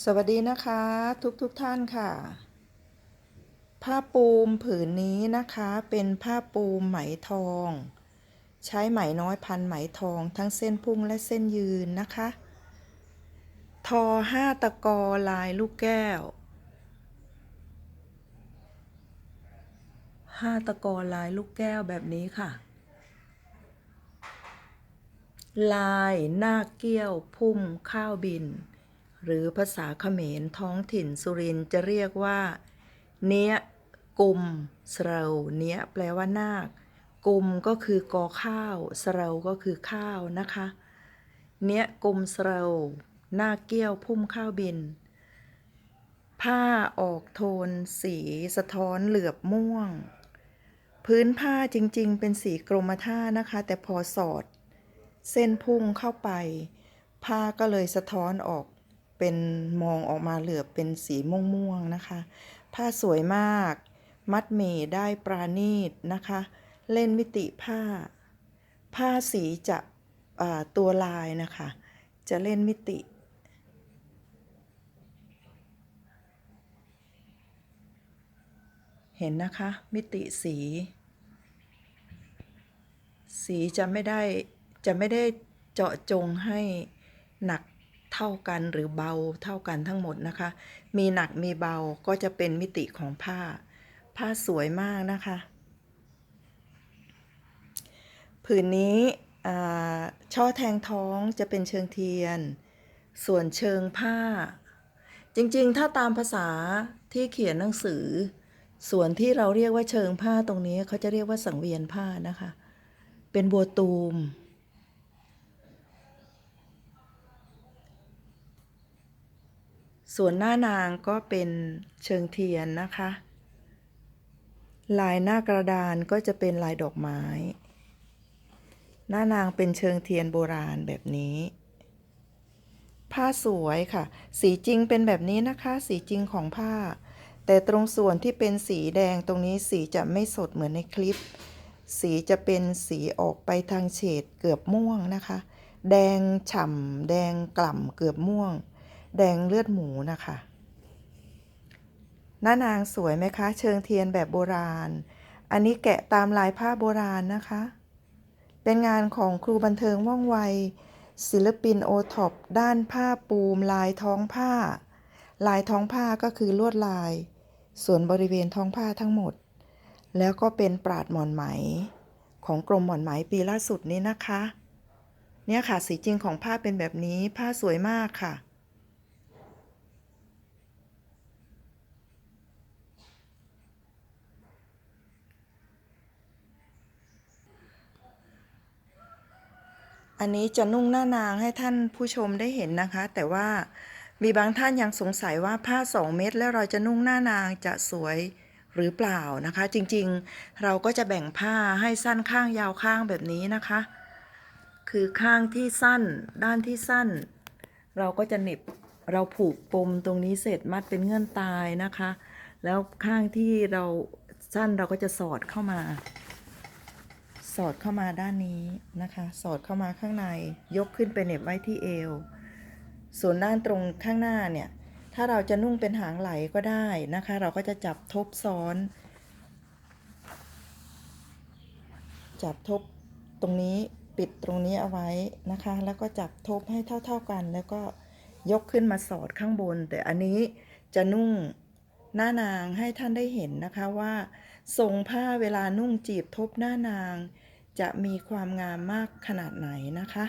สวัสดีนะคะทุกทุกๆท่านค่ะ ผ้าปูมผืนนี้นะคะเป็นผ้าปูมไหมทอง ใช้ไหมน้อยพันไหมทองทั้งเส้นพุ่งและเส้นยืนนะคะ ทอห้าตะกอลายลูกแก้วห้าตะกอลายลูกแก้วแบบนี้ค่ะ ลายหน้าเกี้ยวพุ่มข้าวบิน หรือภาษาเขมรท้องถิ่นสุรินจะเรียกว่า เนี้ยกุมเสราเนี้ยแปลว่านาค กุมก็คือกอข้าวเสราก็คือข้าวนะคะ เนี้ยกุมเสราหน้าเกี้ยวพุ่มข้าวบิน ผ้าออกโทน สีสะท้อนเหลือบม่วง พื้นผ้าจริงๆ เป็นสีกรมท่านะคะ แต่พอสอด เส้นพุ่งเข้าไป ผ้าก็เลยสะท้อนออก เป็นมองออกมาเหลือเป็นสีม่วงๆนะคะ ผ้าสวยมาก มัดหมี่ได้ปราณีตนะคะ เล่นมิติผ้า ผ้าสีจะตัวลายนะคะ จะเล่นมิติเห็นนะคะ มิติสี สีจะไม่ได้จะไม่ได้เจาะจงให้หนัก ท่ากันหรือเบาเท่ากันทั้งหมดนะคะ มีหนักมีเบาก็จะเป็นมิติของผ้า ผ้าสวยมากนะคะ ผืนนี้ช่อแทงท้องจะเป็นเชิงเทียน ส่วนเชิงผ้า จริงๆ ถ้าตามภาษาที่เขียนหนังสือ ส่วนที่เราเรียกว่าเชิงผ้าตรงนี้เขาจะเรียกว่าสังเวียนผ้านะคะ เป็นบัวตูม ส่วนหน้านางก็เป็นเชิงเทียนนะคะ ลายหน้ากระดานก็จะเป็นลายดอกไม้ หน้านางเป็นเชิงเทียนโบราณแบบนี้ ผ้าสวยค่ะ สีจริงเป็นแบบนี้นะคะ สีจริงของผ้า แต่ตรงส่วนที่เป็นสีแดงตรงนี้สีจะไม่สดเหมือนในคลิป สีจะเป็นสีออกไปทางเฉดเกือบม่วงนะคะ แดงฉ่ำแดงกล่ำเกือบม่วง แดงเลือดหมูนะคะหน้านางสวยไหมคะ เชิงเทียนแบบโบราณ อันนี้แกะตามลายผ้าโบราณนะคะ เป็นงานของครูบันเทิงว่องไว ศิลปินโอท็อปด้านผ้าปูม ลายท้องผ้า ลายท้องผ้าก็คือลวดลาย ส่วนบริเวณท้องผ้าทั้งหมด แล้วก็เป็นปราดหมอนไหม ของกรมหมอนไหมปีล่าสุดนี้นะคะ เนี่ยค่ะสีจริงของผ้าเป็นแบบนี้ผ้าสวยมากค่ะ อันนี้จะนุ่งหน้านางให้ท่านผู้ชมได้เห็นนะคะ แต่ว่ามีบางท่านยังสงสัยว่าผ้า 2 เม็ดแล้วเราจะนุ่งหน้านางจะสวยหรือเปล่านะคะ จริงๆเราก็จะแบ่งผ้าให้สั้นข้างยาวข้างแบบนี้นะคะ คือข้างที่สั้นด้านที่สั้น เราก็จะเหน็บเราผูกปมตรงนี้เสร็จมัดเป็นเงื่อนตายนะคะ แล้วข้างที่เราสั้นเราก็จะสอดเข้ามา สอดเข้ามาด้านนี้นะคะ สอดเข้ามาข้างใน ยกขึ้นไปเหน็บไว้ที่เอว ส่วนด้านตรงข้างหน้าเนี่ย ถ้าเราจะนุ่งเป็นหางไหลก็ได้นะคะ เราก็จะจับทบซ้อน จับทบตรงนี้ปิดตรงนี้เอาไว้นะคะ แล้วก็จับทบให้เท่า ๆกัน แล้วก็ยกขึ้นมาสอดข้างบน แต่อันนี้จะนุ่งหน้านางให้ท่านได้เห็นนะคะว่า ทรงผ้าเวลานุ่งจีบทบหน้านาง จะมีความงามมากขนาดไหนนะคะ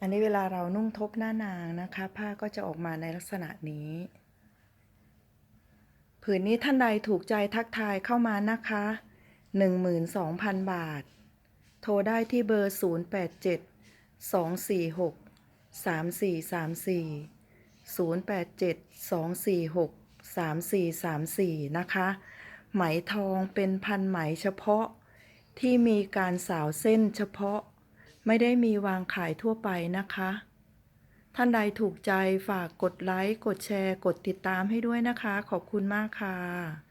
อันนี้เวลาเรานุ่งทบหน้านางนะคะ ผ้าก็จะออกมาในลักษณะนี้ผืนนี้ท่านใดถูกใจทักทายเข้ามานะคะ 12,000 บาท โทรได้ที่เบอร์ 087 246 3434 087 246 3434 นะคะ ไหมทองเป็นพันไหมเฉพาะ ที่มีการสาวเส้นเฉพาะ ไม่ได้มีวางขายทั่วไปนะคะ ท่านใดถูกใจฝากกดไลค์ กดแชร์ กดติดตามให้ด้วยนะคะ ขอบคุณมากค่ะ